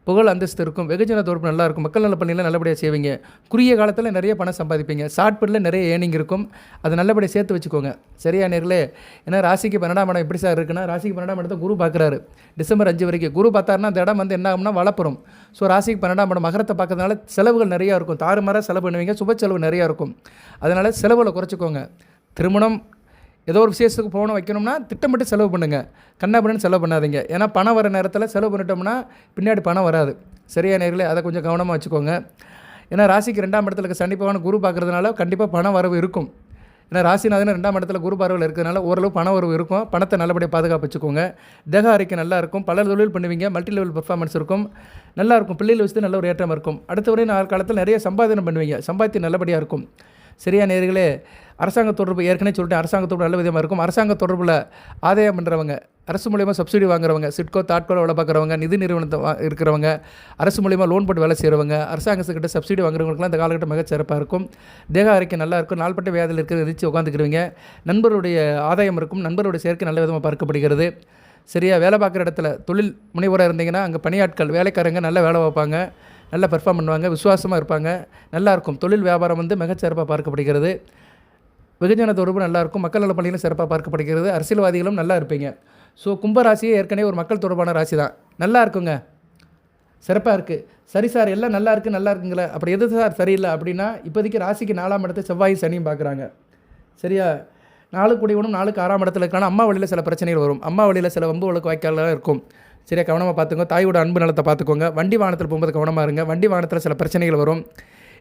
புகழ் அந்தஸ்து இருக்கும். வெகுஜன தொடர்பு நல்லா இருக்கும். மக்கள் நல பணியில் நல்லபடியாக செய்வீங்க. குறுகிய காலத்தில் நிறைய பணம் சம்பாதிப்பீங்க. ஷார்ட் பீரியடில் நிறைய ஏர்னிங் இருக்கும். அதை நல்லபடியாக சேர்த்து வச்சுக்கோங்க. சரியா நேர்களே? ஏன்னா ராசிக்கு பன்னெண்டாம் இடம் எப்படி சார் இருக்குன்னா ராசிக்கு பன்னெண்டாம் இடத்தை குரு பார்க்குறாரு. டிசம்பர் அஞ்சு வரைக்கும். குரு பார்த்தாருன்னா அந்த இடம் வந்து என்ன ஆகும்னா வளப்புறம். ஸோ ராசிக்கு பன்னெண்டாம் படம் மகரத்தை பார்க்கறதுனால செலவுகள் நிறையா இருக்கும். தாறுமாறாக செலவு பண்ணுவீங்க. சுப செலவு நிறையா இருக்கும். அதனால் செலவில் குறைச்சிக்கோங்க. திருமணம் ஏதோ ஒரு விசேஷத்துக்கு போகணும் வைக்கணும்னா திட்டமிட்டு செலவு பண்ணுங்கள் கண்ணாபுரன்னு செலவு பண்ணாதீங்க. ஏன்னா பணம் வர நேரத்தில் செலவு பண்ணிட்டோம்னா பின்னாடி பணம் வராது. சரியா நேர்களே அதை கொஞ்சம் கவனமாக வச்சுக்கோங்க. ஏன்னா ராசிக்கு ரெண்டாம் இடத்துல இருக்க சனி பகவான் குரு பார்க்குறதுனால கண்டிப்பாக பண வரவு இருக்கும். ஏன்னா ராசிநாதன் ரெண்டாம் இடத்துல குரு பார்வையில் இருக்கிறதுனால ஓரளவு பண உறவு இருக்கும். பணத்தை நல்லபடியாக பாதுகாப்பு வச்சுக்கோங்க. தேக அறிக்கை நல்லா இருக்கும். பல தொழில் பண்ணுவீங்க. மல்டி லெவல் பெர்ஃபார்மன்ஸ் இருக்கும். நல்லா இருக்கும். பிள்ளைகள் வச்சு நல்ல ஒரு ஏற்றம் இருக்கும். அடுத்த வரை நாள் காலத்தில் நிறைய சம்பாதனை பண்ணுவீங்க. சம்பாத்தியம் நல்லபடியாக இருக்கும். சரியா நேர்களே அரசாங்க தொடர்பு ஏற்கனவே சொல்லிட்டு அரசாங்க தொடர்பு நல்ல விதமாக இருக்கும். அரசாங்க தொடர்பில் ஆதாயம் பண்ணுறவங்க அரசு மூலியமாக சப்சிடி வாங்குறவங்க சிட்கோ தாட்கோ வேலை பார்க்குறவங்க நிதி நிறுவனத்தை இருக்கிறவங்க அரசு மூலியமாக லோன் போட்டு வேலை செய்கிறவங்க அரசாங்கத்துக்கிட்ட சப்சிடி வாங்குறவங்களுக்குலாம் இந்த காலகட்டம் மிக சிறப்பாக இருக்கும். தேக அறிக்கை நல்லா இருக்கும். நாள்பட்ட வியாதியில் இருக்கிற எதிர்த்து உட்காந்துக்கிறவங்க நண்பருடைய ஆதாயம் இருக்கும். நண்பருடைய சேர்க்கை நல்ல விதமாக பார்க்கப்படுகிறது. சரியா வேலை பார்க்குற இடத்துல தொழில் முனைவோராக இருந்தீங்கன்னா அங்கே பணியாட்கள் வேலைக்காரங்க நல்ல வேலை பார்ப்பாங்க. நல்லா பெர்ஃபார்ம் பண்ணுவாங்க விசுவாசமாக இருப்பாங்க. நல்லாயிருக்கும். தொழில் வியாபாரம் வந்து மிகச்சிறப்பாக பார்க்கப்படுகிறது. வெகுஜன தொடர்பு நல்லாயிருக்கும். மக்கள் நல பணிகளும் சிறப்பாக பார்க்கப்படுகிறது. அரசியல்வாதிகளும் நல்லா இருப்பீங்க. ஸோ கும்பராசியே ஏற்கனவே ஒரு மக்கள் தொடர்பான ராசி தான். நல்லா இருக்குங்க. சிறப்பாக இருக்குது சரி சார் எல்லாம் நல்லா இருக்குது நல்லா இருக்குங்களே. அப்படி எது சார் சரியில்லை அப்படின்னா இப்போதைக்கு ராசிக்கு நாலாம் இடத்தை செவ்வாயும் சனியும் பார்க்குறாங்க. சரியா? நாலு கூடியவனும் நாளுக்கு ஆறாம் இடத்துல இருக்கான அம்மா வழியில் சில பிரச்சனைகள் வரும். அம்மா வழியில் சில வம்பு வழக்கு வாய்க்காலாம் இருக்கும். சரியா கவனமாக பார்த்துக்கோங்க. தாயோட அன்பு நலத்தை பார்த்துக்கோங்க. வண்டி வாகனத்தில் போகும்போது கவனமாக இருங்க. வண்டி வாகனத்தில் சில பிரச்சனைகள் வரும்.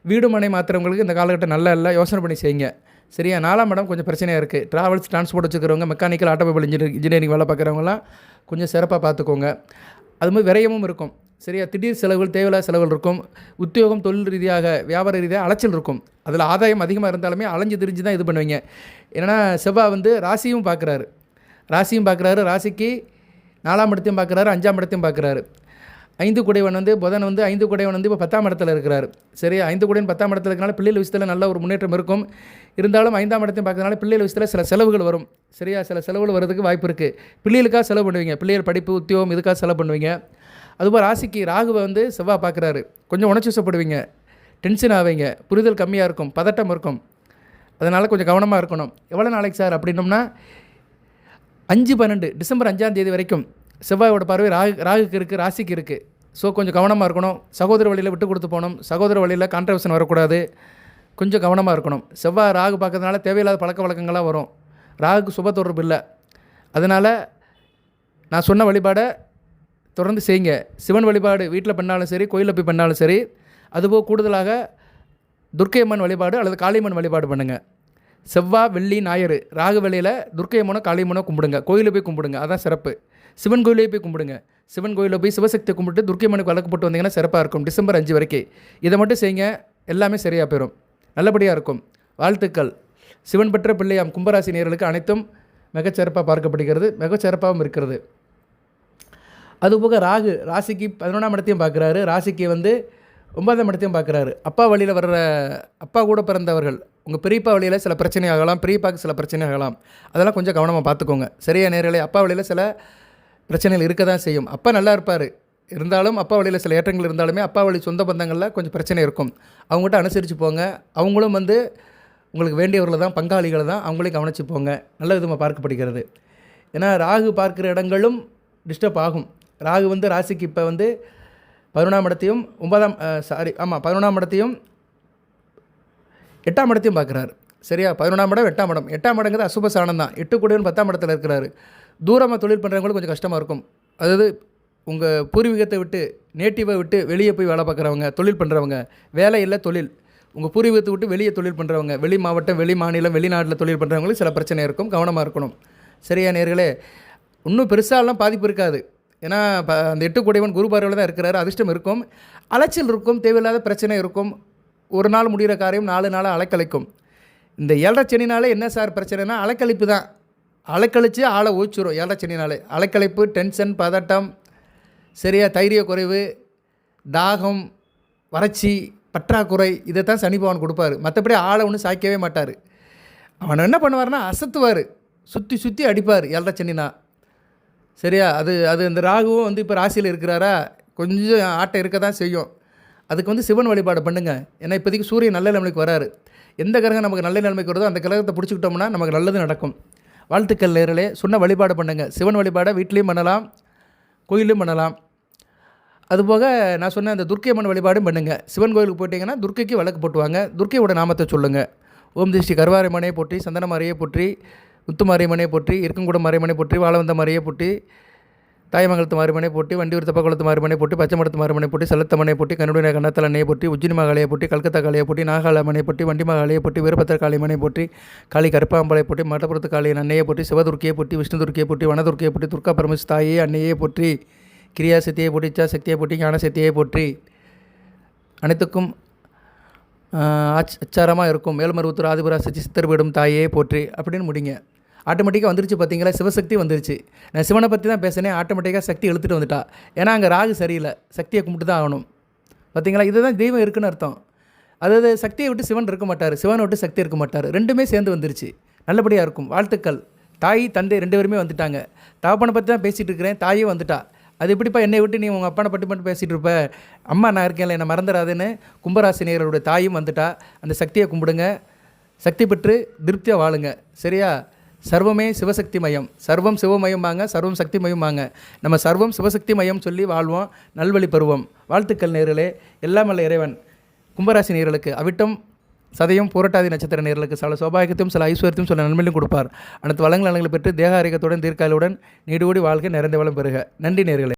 வீடு மனை மாற்றுறவங்களுக்கு இந்த காலகட்டம் நல்லா இல்லை. யோசனை பண்ணி செய்யுங்க. சரியா? நாலாம் இடம் கொஞ்சம் பிரச்சனையாக இருக்குது ட்ராவல்ஸ் டிரான்ஸ்போர்ட் வச்சுக்கிறவங்க மெக்கானிக்கல் ஆட்டோமொபைல் இன்ஜினியர் இன்ஜினியரிங் வேலை பார்க்குறவங்களாம் கொஞ்சம் சிறப்பாக பார்த்துக்கோங்க. அது மாதிரி விரயமும் இருக்கும். சரியா? திடீர் செலவுகள் தேவையில்லாத செலவுகள் இருக்கும். உத்தியோகம் தொழில் ரீதியாக வியாபார ரீதியாக அலைச்சல் இருக்கும். அதில் ஆதாயம் அதிகமாக இருந்தாலுமே அலைஞ்சு திரிஞ்சு தான் இது பண்ணுவீங்க. ஏன்னா செவ்வாய் வந்து ராசியும் பார்க்குறாரு. ராசியும் பார்க்குறாரு. ராசிக்கு நாலாம் இடத்தையும் பார்க்குறாரு அஞ்சாம் இடத்தையும் பார்க்குறாரு. ஐந்து குடைவன் வந்து புதன் வந்து ஐந்து குடைவன் வந்து இப்போ பத்தாம் இடத்துல இருக்கிறார். சரி ஐந்து குடைவன் பத்தாம் இடத்துல இருக்கிறனால பிள்ளைகள் விஷயத்தில் நல்ல ஒரு முன்னேற்றம் இருக்கும். இருந்தாலும் ஐந்தாம் இடத்தையும் பார்க்கறதுனால பிள்ளைகள் விஷயத்தில் சில செலவுகள் வரும். சரியா? சில செலவுகள் வரதுக்கு வாய்ப்பு இருக்குது பிள்ளைகளுக்காக செலவு பண்ணுவீங்க. பிள்ளைகள் படிப்பு உத்தியோகம் இதுக்காக செலவு பண்ணுவீங்க. அதுபோல் ராசிக்கு ராகுவை வந்து செவ்வாய் பார்க்குறாரு. கொஞ்சம் உணர்ச்சிசப்படுவீங்க டென்ஷன் ஆவீங்க. புரிதல் கம்மியாக இருக்கும். பதட்டம் இருக்கும். அதனால் கொஞ்சம் கவனமாக இருக்கணும். எவ்வளோ நாளைக்கு சார்? அப்படின்னோம்னா அஞ்சு பன்னெண்டு டிசம்பர் அஞ்சாம் தேதி வரைக்கும் செவ்வாயோட பார்வை ராகு ராகுக்கு இருக்குது ராசிக்கு இருக்குது ஸோ கொஞ்சம் கவனமாக இருக்கணும். சகோதர வழியில் விட்டு கொடுத்து போகணும். சகோதர வழியில் கான்ட்ரவர்ஷன் வரக்கூடாது. கொஞ்சம் கவனமாக இருக்கணும். செவ்வாய் ராகு பார்க்கறதுனால தேவையில்லாத பழக்க வழக்கங்கள்லாம் வரும். ராகுக்கு சுப தொடர்பு இல்லை. அதனால் நான் சொன்ன வழிபாடை தொடர்ந்து செய்யுங்க. சிவன் வழிபாடு வீட்டில் பண்ணாலும் சரி கோயிலில் போய் பண்ணாலும் சரி அதுபோக கூடுதலாக துர்க்கையம்மன் வழிபாடு அல்லது காளியம்மன் வழிபாடு பண்ணுங்கள் செவ்வாய் வெள்ளி ஞாயிறு. ராகு வேலையில் துர்க்கையம்மனோ காளியம்மனோ கும்பிடுங்க. கோயிலில் போய் கும்பிடுங்க. அதான் சிறப்பு. சிவன் கோயிலே போய் கும்பிடுங்க. சிவன் கோயிலில் போய் சிவசக்தியை கும்பிட்டு துர்க்கையம்மனுக்கு வழக்கு போட்டு வந்தீங்கன்னா சிறப்பாக இருக்கும். டிசம்பர் அஞ்சு வரைக்கும். இதை மட்டும் செய்யுங்க. எல்லாமே சரியாக போயிடும் நல்லபடியாக இருக்கும். வாழ்த்துக்கள். சிவன் பெற்ற பிள்ளையாம் கும்பராசி நேர்களுக்கு அனைத்தும் மிகச்சிறப்பாக பார்க்கப்படுகிறது. மிகச்சிறப்பாகவும் இருக்கிறது. அதுபோக ராகு ராசிக்கு பதினொன்றாம் இடத்தையும் பார்க்குறாரு. ராசிக்கு வந்து ஒன்பதாம் இடத்தையும் பார்க்குறாரு. அப்பா வழியில் வர்ற அப்பா கூட பிறந்தவர்கள் உங்கள் பெரியப்பா வழியில் சில பிரச்சனை ஆகலாம் பெரியப்பாக்கு சில பிரச்சனை ஆகலாம். அதெல்லாம் கொஞ்சம் கவனமாக பார்த்துக்கோங்க. சரியா நேரலை அப்பா வழியில் சில பிரச்சனைகள் இருக்க தான் செய்யும். அப்பா நல்லா இருப்பார். இருந்தாலும் அப்பா வழியில் சில ஏற்றங்கள் இருந்தாலுமே அப்பா வழி சொந்த பந்தங்களில் கொஞ்சம் பிரச்சனை இருக்கும். அவங்ககிட்ட அனுசரித்து போங்க. அவங்களும் வந்து உங்களுக்கு வேண்டியவர்களை தான் பங்காளிகளை தான் அவங்களையும் கவனித்து போங்க. நல்ல விதமாக பார்க்கப்படுகிறது. ஏன்னா ராகு பார்க்குற இடங்களும் டிஸ்டர்ப் ஆகும். ராகு வந்து ராசிக்கு இப்போ வந்து பதினொன்றாம் இடத்தையும் ஒன்பதாம் சாரி ஆமாம் பதினொன்றாம் இடத்தையும் எட்டாம் இடத்தையும் பார்க்குறாரு. சரியா? பதினொன்றாம் இடம் எட்டாம் இடம். எட்டாம் இடங்கிறது அசுப சாணம் தான். எட்டு கூடவன் பத்தாம் இடத்துல இருக்கிறாரு. தூரமாக தொழில் பண்ணுறவங்களுக்கு கொஞ்சம் கஷ்டமாக இருக்கும். அதாவது உங்கள் பூர்வீகத்தை விட்டு நேட்டிவை விட்டு வெளியே போய் வேலை பார்க்குறவங்க தொழில் பண்ணுறவங்க வேலை இல்லை தொழில். உங்கள் பூர்வீகத்தை விட்டு வெளியே தொழில் பண்ணுறவங்க வெளி மாவட்டம் வெளி மாநிலம் வெளிநாட்டில் தொழில் பண்ணுறவங்களுக்கு சில பிரச்சனை இருக்கும் கவனமாக இருக்கணும். சரியா நேர்களே? இன்னும் பெருசாலாம் பாதிப்பு இருக்காது. ஏன்னா இப்போ அந்த எட்டு கூடையவன் குரு பார்வையில் தான் இருக்கிறாரு அதிர்ஷ்டம் இருக்கும் அலைச்சல் இருக்கும் தேவையில்லாத பிரச்சனை இருக்கும் ஒரு நாள் முடிகிற காரியம் நாலு நாள் அலைக்கழிக்கும். இந்த ஏழரை சனினாலே என்ன சார் பிரச்சனைனா அலைக்கழிப்பு தான். அலைக்கழித்து ஆளை ஊச்சிரும் ஏழரை சனினாலே. அலைக்கழிப்பு டென்ஷன் பதட்டம் சரியாக தைரிய குறைவு தாகம் வறட்சி பற்றாக்குறை இதை தான் சனி பகவான் கொடுப்பாரு. மற்றபடி ஆளை ஒன்றும் சாய்க்கவே மாட்டார். அவன் என்ன பண்ணுவார்னா அசத்துவார். சுற்றி சுற்றி அடிப்பார் ஏழரை சனினா. சரியா? அது அது இந்த ராகுவும் வந்து இப்போ ராசியில் இருக்கிறாரா? கொஞ்சம் ஆட்டம் இருக்க தான் செய்யும். அதுக்கு வந்து சிவன் வழிபாடு பண்ணுங்க. ஏன்னா இப்போதைக்கு சூரியன் நல்ல நிலைமைக்கு வராரு. எந்த கிரகம் நமக்கு நல்ல நிலைமைக்கு வருதோ அந்த கிரகத்தை பிடிச்சிக்கிட்டோம்னா நமக்கு நல்லது நடக்கும். வாழ்த்துக்கள் நேரலே சொன்ன வழிபாடு பண்ணுங்கள் சிவன் வழிபாடை வீட்லேயும் பண்ணலாம் கோயிலும் பண்ணலாம். அதுபோக நான் சொன்ன அந்த துர்க்கை அம்மன் வழிபாடும் பண்ணுங்கள் சிவன் கோயிலுக்கு போயிட்டீங்கன்னா துர்க்கைக்கு விளக்கு போட்டுவாங்க. துர்க்கையோட நாமத்தை சொல்லுங்கள் ஓம் திருஷ்டி கருவாரம்மனையை போற்றி சந்தனமாரியை போற்றி. முத்துமாரியம்மனை போற்றி இருக்கங்குடம் மாரியம்மனை போற்றி வாழவந்த மாரியை போட்டி தாயமங்கலத்து மறுமனை போட்டி வண்டியூர் தப்பக்குளத்து மாரியம்மனை போட்டி பச்சைமடத்து மாரியம்மனை போட்டி செல்லத்தம்மனை போட்டி கண்ணுடைய கண்ணத்தல் அன்னையை போட்டி உஜ்ஜினி மகாலையை போட்டி கல்கத்தா காலையை போட்டி நாகாலம்மனை போட்டி வண்டி மகாலையை போட்டி வீரபத்திர காளியம்மனை போட்டி காளி கருப்பாம்பலை போட்டி மட்டப்புறத்து காளியின் அன்னையை போட்டி சிவதுர்க்கியை போட்டி விஷ்ணு துர்க்கியை போட்டி வனதுர்க்கியை போட்டி துர்கா பரமேஸ் தாயே அன்னையை போற்றி கிரியா சக்தியை போட்டி இச்சா சக்தியை போட்டி ஞான சக்தியை போற்றி. அனைத்துக்கும் ஆச் அச்சாரமாக இருக்கும். மேல்மருவத்தூர் ஆதிபுரா சச்சி சித்தர்பிடும் தாயே போற்றி அப்படின்னு முடிங்க. ஆட்டோமேட்டிக்காக வந்துருச்சு பார்த்தீங்களா? சிவசக்தி வந்துருச்சு. நான் சிவனை பற்றி தான் பேசினேன். ஆட்டோமேட்டிக்காக சக்தி எழுத்துட்டு வந்துட்டா. ஏன்னா அங்கே ராகு சரியில்லை. சக்தியை கும்பிட்டு தான் ஆகணும். பார்த்தீங்களா? இதுதான் தெய்வம் இருக்குன்னு அர்த்தம். அதாவது சக்தியை விட்டு சிவன் இருக்க மாட்டார். சிவனை விட்டு சக்தி இருக்க மாட்டார். ரெண்டுமே சேர்ந்து வந்துருச்சு. நல்லபடியாக இருக்கும். வாழ்த்துக்கள். தாய் தந்தை ரெண்டு பேருமே வந்துட்டாங்க. தகப்பனை பற்றி தான் பேசிகிட்டு இருக்கிறேன். தாயும் வந்துட்டா. அது எப்படிப்பா என்னை விட்டு நீ உங்கள் அப்பானை பற்றி மட்டும் பேசிகிட்டு இருப்ப? அம்மா நான் இருக்கேன்ல. என்னை மறந்துடாதுன்னு கும்பராசினியர்களுடைய தாயும் வந்துட்டா. அந்த சக்தியை கும்பிடுங்க. சக்தி பெற்று திருப்தியாக வாழுங்க. சரியா? சர்வமே சிவசக்தி மயம் சர்வம் சிவமயமாங்க சர்வம் சக்தி மயமாங்க நம்ம சர்வம் சிவசக்தி மயம் சொல்லி வாழ்வோம் நல்வழி பருவம் வாழ்த்துக்கள் நேர்களே எல்லாம் அல்ல இறைவன். கும்பராசி நேர்களுக்கு அவிட்டம் சதையும் பூரட்டாதி நட்சத்திர நேர்களுக்கு சில சௌபாகியத்தையும் சில ஐஸ்வர்யத்தையும் சில நன்மையிலும் கொடுப்பார். அனைத்து வளங்கள் நலங்களை பெற்று தேக ஆரோக்கியத்துடன் தீர்க்காலுடன் நீடுகூடி வாழ்க்கை நிறைந்த வளம் பெறுக. நன்றி நேர்களே.